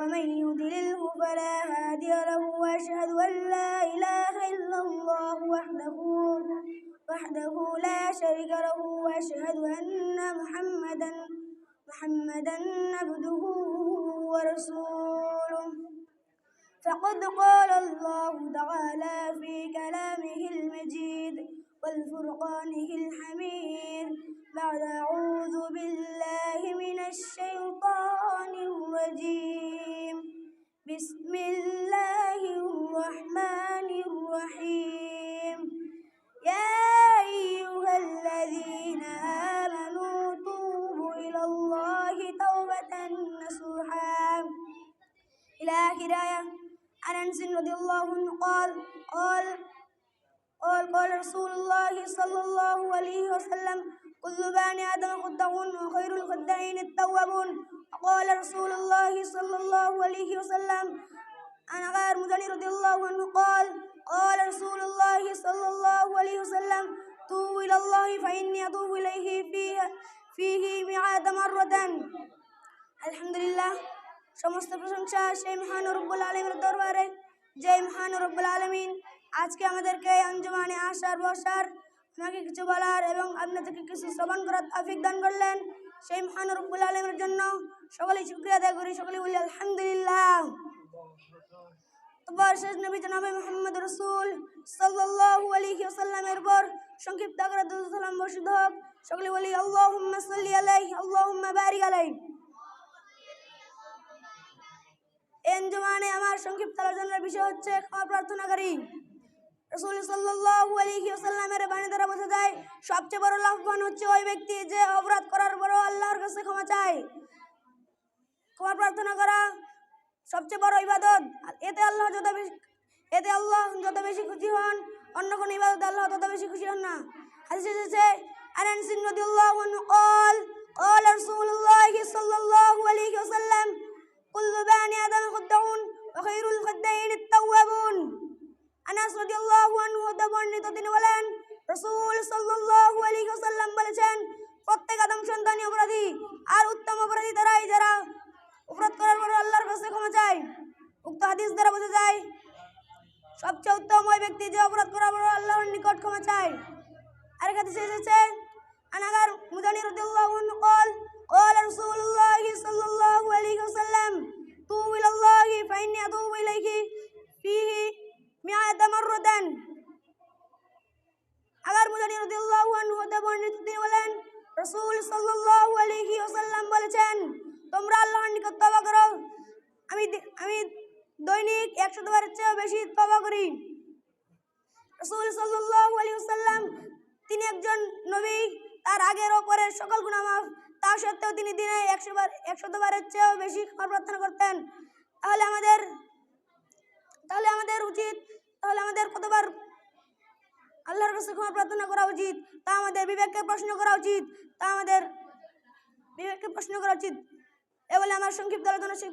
ومن يضلله فلا هادي له وأشهد أن لا إله إلا الله وحده وحده لا شريك له وأشهد أن محمدا محمدا عبده ورسوله. فقد قال الله تعالى في كلامه المجيد والفرقانه الحميد بعد أعوذ بالله من الشيطان الرجيم. بسم الله الرحمن الرحيم. يا أيها الذين آمنوا توبوا إلى الله توبة نصوحا. إلى آية عن أنس رضي الله عنه قال قال قال قال رسول الله صلى الله عليه وسلم كل بني آدم خدعون وخير الخداعين التوابون وقال رسول الله صلى الله عليه وسلم أنا غير مزني رضي الله عنه قال قال رسول الله صلى الله عليه وسلم توبوا إلى الله فإني أتوب إليه فيه فيه مئات مرة الحمد لله সমস্ত প্রশংসা সেই মহান রব্বুল আলমের দরবারে যে মহান রব্বুল আলমিন আজকে আমাদেরকে এই আঞ্জমানে আসার বসার আমাকে কিছু বলার এবং আপনাদেরকে কিছু শ্রবণ করার তাফিক দান করলেন সেই মহান রব্বুল আলমের জন্য সকলেই শুক্রিয়া আদায় করি, সকলেই বলি আলহামদুলিল্লাহ। তারপর শেষ নবী জনাবে মোহাম্মদ রসুল সাল্লাল্লাহু পর সংক্ষিপ্ত করে দুরূদ সালাম সকলে বলি সাল্লি এনজমানে আমার সংক্ষিপ্ত আলোচনার বিষয় হচ্ছে ক্ষমা প্রার্থনাকারী রসুল সাল্লাল্লাহু আলাইহি বাণী দ্বারা বোঝা যায়, সবচেয়ে বড় লাভবান হচ্ছে ওই ব্যক্তি যে অপরাধ করার পরও ক্ষমা চায় ক্ষমা প্রার্থনা করা সবচেয়ে বড় ইবাদত আর এতে আল্লাহ যত বেশি এতে আল্লাহ যত বেশি খুশি হন অন্য কোনো ইবাদত আল্লাহ তত বেশি খুশি হন না হাদিসে এসেছে আনান সিন রাদিয়াল্লাহু আনহু قال قال رسول الله صلى الله عليه وسلم كل بني آدم خدعون وخير الخدائين التوابون আনাস রাদিয়াল্লাহু আনহু হতে বর্ণিত তিনি বলেন রাসূল সাল্লাল্লাহু আলাইহি ওয়াসাল্লাম বলেছেন প্রত্যেক আদম সন্তানই অপরাধী আর উত্তম অপরাধী তারাই যারা অপরাধ করার পর আল্লাহর কাছে ক্ষমা চায় উক্ত হাদিস দ্বারা বোঝা যায় সবচেয়ে উত্তম ওই ব্যক্তি যে অপরাধ করার পর আল্লাহর নিকট ক্ষমা চায় আরেক হাদিসে এসেছে আনাগার মুজানি রাদিয়াল্লাহু আনহু قال قال رسول الله صلى الله عليه وسلم توبوا إلى الله فإني أتوب إليه فيه مئة مرة আগার মুজানি রাদিয়াল্লাহু আনহু হতে বর্ণিত তিনি বলেন রাসূল সাল্লাল্লাহু আলাইহি দৈনিক 100 বারের চেয়ে বেশি তওবা করি। রাসূল আলাইহি ওয়াসাল্লাম, তিনি একজন নবী, তার আগের ও পরের সকল গুনাহ মাফ, তা সত্ত্বেও তিনি দিনে 100 বার 100 বারের চেয়েও বেশি ক্ষমা প্রার্থনা করতেন। তাহলে আমাদের তাহলে আমাদের উচিত, তাহলে আমাদের কতবার আল্লাহর কাছে ক্ষমা প্রার্থনা করা উচিত, তা আমাদের বিবেককে প্রশ্ন করা উচিত, তা আমাদের বিবেককে প্রশ্ন করা উচিত। এ বলে আমার সংক্ষিপ্ত আলোচনা শেষ